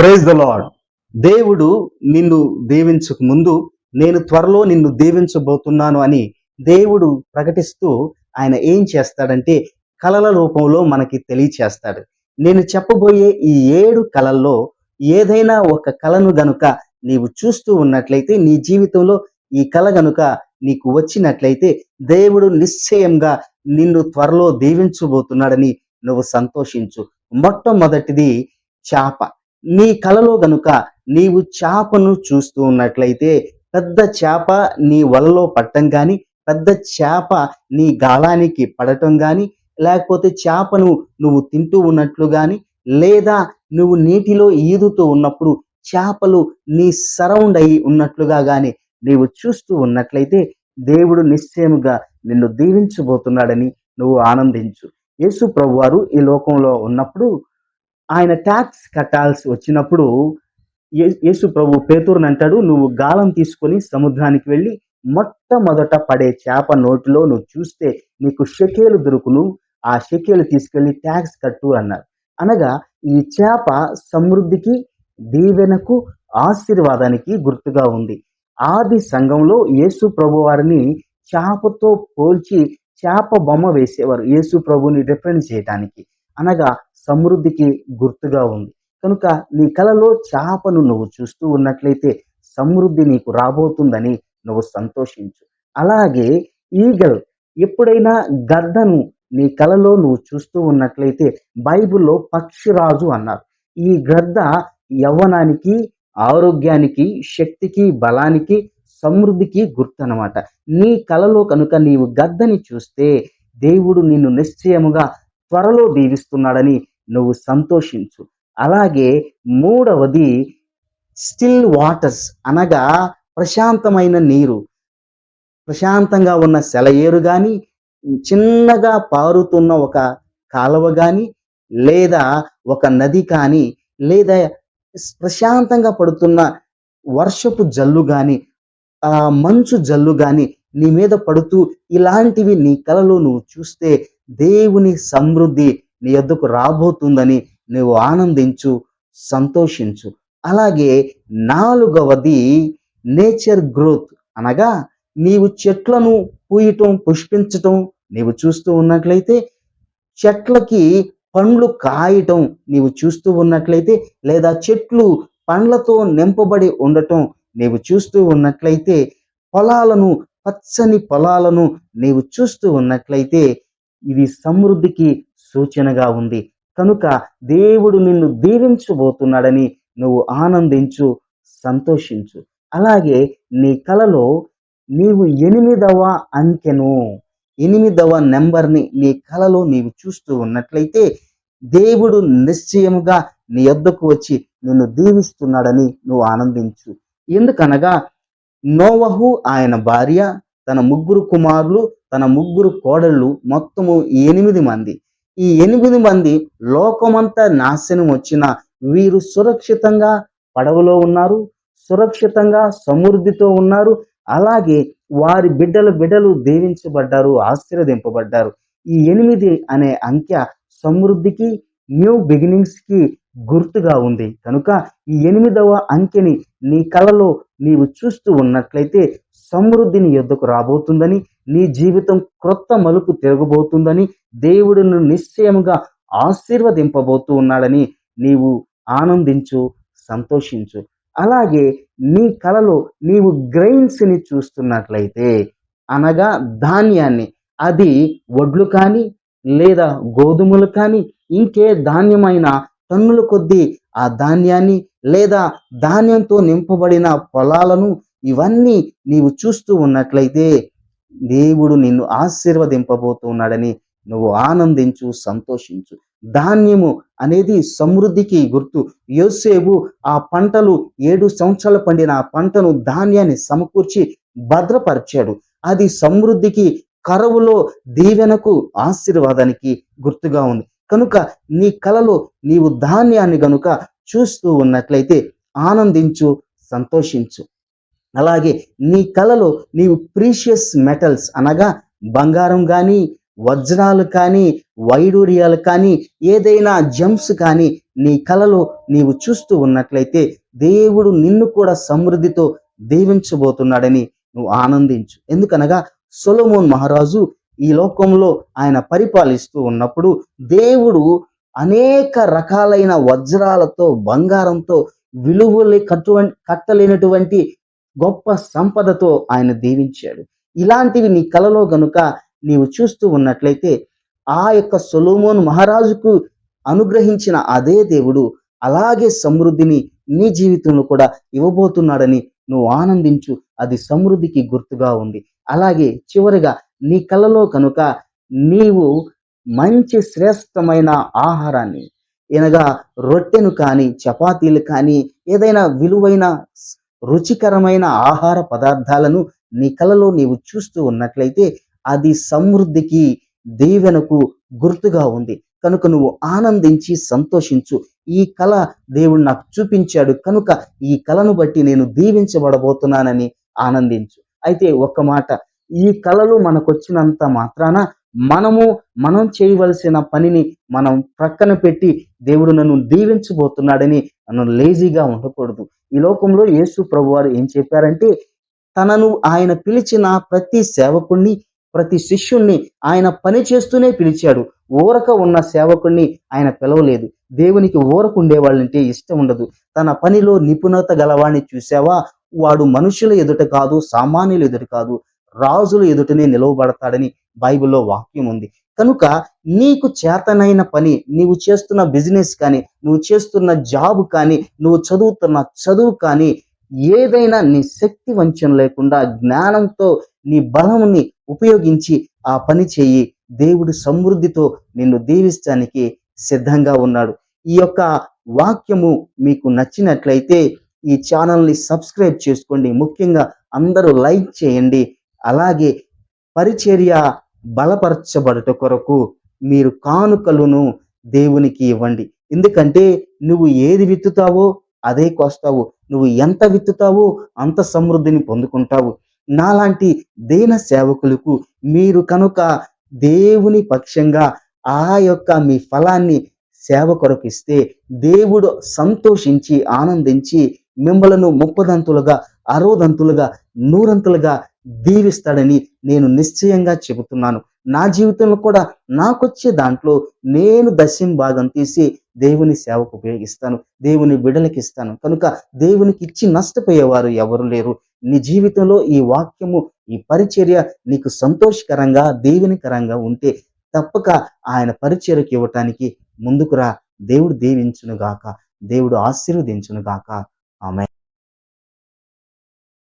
Praise the lord దేవుడు నిన్ను దీవించక ముందు నేను త్వరలో నిన్ను దీవించబోతున్నాను అని దేవుడు ప్రకటిస్తూ ఆయన ఏం చేస్తాడంటే కలల రూపంలో మనకి తెలియచేస్తాడు. నేను చెప్పబోయే ఈ ఏడు కళల్లో ఏదైనా ఒక కళను గనుక నీవు చూస్తూ ఉన్నట్లయితే నీ జీవితంలో ఈ కళ గనుక నీకు వచ్చినట్లయితే దేవుడు నిశ్చయంగా నిన్ను త్వరలో దీవించబోతున్నాడని నువ్వు సంతోషించు. మొట్టమొదటిది చాప. నీ కలలో గనుక నీవు చేపను చూస్తూ ఉన్నట్లయితే పెద్ద చేప నీ వలలో పట్టం కానీ పెద్ద చేప నీ గాలానికి పడటం కానీ లేకపోతే చేపను నువ్వు తింటూ ఉన్నట్లు కానీ లేదా నువ్వు నీటిలో ఈదుతూ ఉన్నప్పుడు చేపలు నీ సరౌండ్ అయి ఉన్నట్లుగా కానీ నీవు చూస్తూ ఉన్నట్లయితే దేవుడు నిశ్చయముగా నిన్ను దీవించబోతున్నాడని నువ్వు ఆనందించు. యేసు ప్రభువారు ఈ లోకంలో ఉన్నప్పుడు ఆయన ట్యాక్స్ కట్టాల్సి వచ్చినప్పుడు యేసు ప్రభు పేతురుని అంటాడు నువ్వు గాలం తీసుకొని సముద్రానికి వెళ్ళి మొట్టమొదట పడే చేప నోటిలో నువ్వు చూస్తే నీకు షకేలు దొరుకును ఆ షకేలు తీసుకెళ్ళి ట్యాక్స్ కట్టు అన్నారు. అనగా ఈ చేప సమృద్ధికి దీవెనకు ఆశీర్వాదానికి గుర్తుగా ఉంది. ఆది సంఘంలో యేసు ప్రభు వారిని చేపతో పోల్చి చేప బొమ్మ వేసేవారు యేసు ప్రభుని రిఫరెన్స్ చేయడానికి అనగా సమృద్ధికి గుర్తుగా ఉంది. కనుక నీ కలలో చేపను నువ్వు చూస్తూ ఉన్నట్లయితే సమృద్ధి నీకు రాబోతుందని నువ్వు సంతోషించు. అలాగే ఈగల్ ఎప్పుడైనా గద్దను నీ కలలో నువ్వు చూస్తూ ఉన్నట్లయితే బైబిల్లో పక్షిరాజు అన్నారు. ఈ గద్ద యవ్వనానికి ఆరోగ్యానికి శక్తికి బలానికి సమృద్ధికి గుర్తు అనమాట నీ కలలో కనుక నీవు గద్దని చూస్తే దేవుడు నిన్ను నిశ్చయముగా త్వరలో దీవిస్తున్నాడని నువ్వు సంతోషించు. అలాగే మూడవది స్టిల్ వాటర్స్ అనగా ప్రశాంతమైన నీరు. ప్రశాంతంగా ఉన్న సెలయేరు కానీ చిన్నగా పారుతున్న ఒక కాలువ కానీ లేదా ఒక నది కానీ లేదా ప్రశాంతంగా పడుతున్న వర్షపు జల్లు కానీ ఆ మంచు జల్లు కానీ నీ మీద పడుతూ ఇలాంటివి నీ కలలో నువ్వు చూస్తే దేవుని సమృద్ధి నీ యొద్దకు రాబోతుందని నువ్వు ఆనందించు సంతోషించు. అలాగే నాలుగవది నేచర్ గ్రోత్. అనగా నీవు చెట్లను పూయటం పుష్పించటం నీవు చూస్తూ ఉన్నట్లయితే చెట్లకి పండ్లు కాయటం నీవు చూస్తూ ఉన్నట్లయితే లేదా చెట్లు పండ్లతో నింపబడి ఉండటం నీవు చూస్తూ ఉన్నట్లయితే పొలాలను పచ్చని పొలాలను నీవు చూస్తూ ఉన్నట్లయితే ఇది సమృద్ధికి సూచనగా ఉంది. కనుక దేవుడు నిన్ను దీవించబోతున్నాడని నువ్వు ఆనందించు సంతోషించు. అలాగే నీ కలలో నీవు ఎనిమిదవ అంకెను ఎనిమిదవ నెంబర్ని నీ కలలో నీవు చూస్తూ ఉన్నట్లయితే దేవుడు నిశ్చయముగా నీ యొద్దకు వచ్చి నిన్ను దీవిస్తున్నాడని నువ్వు ఆనందించు. ఎందుకనగా నోవహు ఆయన భార్య తన ముగ్గురు కుమారులు తన ముగ్గురు కోడళ్ళు మొత్తము ఎనిమిది మంది. ఈ ఎనిమిది మంది లోకమంతా నాశనం వచ్చిన వీరు సురక్షితంగా పడవలో ఉన్నారు సురక్షితంగా సమృద్ధితో ఉన్నారు. అలాగే వారి బిడ్డలు బిడ్డలు దీవించబడ్డారు ఆశీర్వదింపబడ్డారు. ఈ ఎనిమిది అనే అంకె సమృద్ధికి న్యూ బిగినింగ్స్కి గుర్తుగా ఉంది. కనుక ఈ ఎనిమిదవ అంకెని నీ కలలో నీవు చూస్తూ ఉన్నట్లయితే సమృద్ధిని ఎద్దుకు రాబోతుందని నీ జీవితం క్రొత్త మలుపు తిరగబోతుందని దేవుడును నిశ్చయముగా ఆశీర్వదింపబోతూ ఉన్నాడని నీవు ఆనందించు సంతోషించు. అలాగే నీ కలలో నీవు గ్రెయిన్స్ని చూస్తున్నట్లయితే అనగా ధాన్యాన్ని. అది వడ్లు కానీ లేదా గోధుమలు కానీ ఇంకే ధాన్యమైన టన్నుల కొద్దీ ఆ ధాన్యాన్ని లేదా ధాన్యంతో నింపబడిన పొలాలను ఇవన్నీ నీవు చూస్తూ ఉన్నట్లయితే దేవుడు నిన్ను ఆశీర్వదింపబోతున్నాడని నువ్వు ఆనందించు సంతోషించు. ధాన్యము అనేది సమృద్ధికి గుర్తు. యోసేపు ఆ పంటలు ఏడు సంవత్సరాలు పండిన ఆ పంటను ధాన్యాన్ని సమకూర్చి భద్రపరిచాడు. అది సమృద్ధికి కరువులో దీవెనకు ఆశీర్వాదానికి గుర్తుగా ఉంది. కనుక నీ కలలో నీవు ధాన్యాన్ని గనుక చూస్తూ ఉన్నట్లయితే ఆనందించు సంతోషించు. అలాగే నీ కళలు నీవు ప్రీషియస్ మెటల్స్ అనగా బంగారం కానీ వజ్రాలు కానీ వైడూర్యాలు కానీ ఏదైనా జమ్స్ కానీ నీ కళలు నీవు చూస్తూ ఉన్నట్లయితే దేవుడు నిన్ను కూడా సమృద్ధితో దీవించబోతున్నాడని నువ్వు ఆనందించు. ఎందుకనగా సొలమోన్ మహారాజు ఈ లోకంలో ఆయన పరిపాలిస్తూ ఉన్నప్పుడు దేవుడు అనేక రకాలైన వజ్రాలతో బంగారంతో విలువలే కట్టు కట్టలేనటువంటి గొప్ప సంపదతో ఆయన దీవించాడు. ఇలాంటివి నీ కలలో గనుక నీవు చూస్తూ ఉన్నట్లయితే ఆ యొక్క సొలోమోన్ మహారాజుకు అనుగ్రహించిన అదే దేవుడు అలాగే సమృద్ధిని నీ జీవితంలో కూడా ఇవ్వబోతున్నాడని నువ్వు ఆనందించు. అది సమృద్ధికి గుర్తుగా ఉంది. అలాగే చివరిగా నీ కలలో కనుక నీవు మంచి శ్రేష్టమైన ఆహారాన్ని అనగా రొట్టెను కానీ చపాతీలు కానీ ఏదైనా విలువైన రుచికరమైన ఆహార పదార్థాలను నీ కలలో నీవు చూస్తూ ఉన్నట్లయితే అది సమృద్ధికి దీవెనకు గుర్తుగా ఉంది. కనుక నువ్వు ఆనందించి సంతోషించు. ఈ కళ దేవుడు నాకు చూపించాడు. కనుక ఈ కళను బట్టి నేను దీవించబడబోతున్నానని ఆనందించు. అయితే ఒక్క మాట ఈ కళలు మనకొచ్చినంత మాత్రాన మనము మనం చేయవలసిన పనిని మనం ప్రక్కన పెట్టి దేవుడు నన్ను దీవించబోతున్నాడని నన్ను లేజీగా ఉండకూడదు. ఈ లోకంలో యేసు ప్రభు వారు ఏం చెప్పారంటే తనను ఆయన పిలిచిన ప్రతి సేవకుణ్ణి ప్రతి శిష్యుణ్ణి ఆయన పని చేస్తూనే పిలిచాడు. ఊరక ఉన్న సేవకుణ్ణి ఆయన పిలవలేదు. దేవునికి ఊరకు ఉండేవాళ్ళంటే ఇష్టం ఉండదు. తన పనిలో నిపుణత గలవాణ్ణి చూసావా? వాడు మనుషుల ఎదుట కాదు సామాన్యుల ఎదుట కాదు. రాజుల ఎదుటనే నిలవబడతాడని బైబిల్లో వాక్యం ఉంది. కనుక నీకు చేతనైన పని నీవు చేస్తున్న బిజినెస్ కానీ నువ్వు చేస్తున్న జాబ్ కానీ నువ్వు చదువుతున్న చదువు కానీ ఏదైనా నీ శక్తి వంచన లేకుండా జ్ఞానంతో నీ బలముని ఉపయోగించి ఆ పని చేయి. దేవుడు సమృద్ధితో నిన్ను దీవించడానికి సిద్ధంగా ఉన్నాడు. ఈ యొక్క వాక్యము మీకు నచ్చినట్లయితే ఈ ఛానల్ని సబ్స్క్రైబ్ చేసుకోండి. ముఖ్యంగా అందరూ లైక్ చేయండి. అలాగే పరిచర్య బలపరచబడుట కొరకు మీరు కానుకలను దేవునికి ఇవ్వండి. ఎందుకంటే నువ్వు ఏది విత్తుతావో అదే కోస్తావు. నువ్వు ఎంత విత్తుతావో అంత సమృద్ధిని పొందుకుంటావు. నాలాంటి దేన సేవకులకు మీరు కనుక దేవుని పక్షంగా ఆ యొక్క మీ ఫలాన్ని సేవ కొరకు ఇస్తే దేవుడు సంతోషించి ఆనందించి మిమ్మలను ముప్పదంతులుగా అరవదంతులుగా నూరంతులుగా దీవిస్తాడని నేను నిశ్చయంగా చెబుతున్నాను. నా జీవితంలో కూడా నాకొచ్చే దాంట్లో నేను దశం భాగం తీసి దేవుని సేవకు ఉపయోగిస్తాను. దేవుని బిడలకి ఇస్తాను కనుక దేవునికి ఇచ్చి నష్టపోయేవారు ఎవరు లేరు. నీ జీవితంలో ఈ వాక్యము ఈ పరిచర్య నీకు సంతోషకరంగా దేవునికరంగా ఉంటే తప్పక ఆయన పరిచర్యకి ఇవ్వటానికి ముందుకురా దేవుడు దీవించునుగాక. దేవుడు ఆశీర్వదించును గాక ఆమె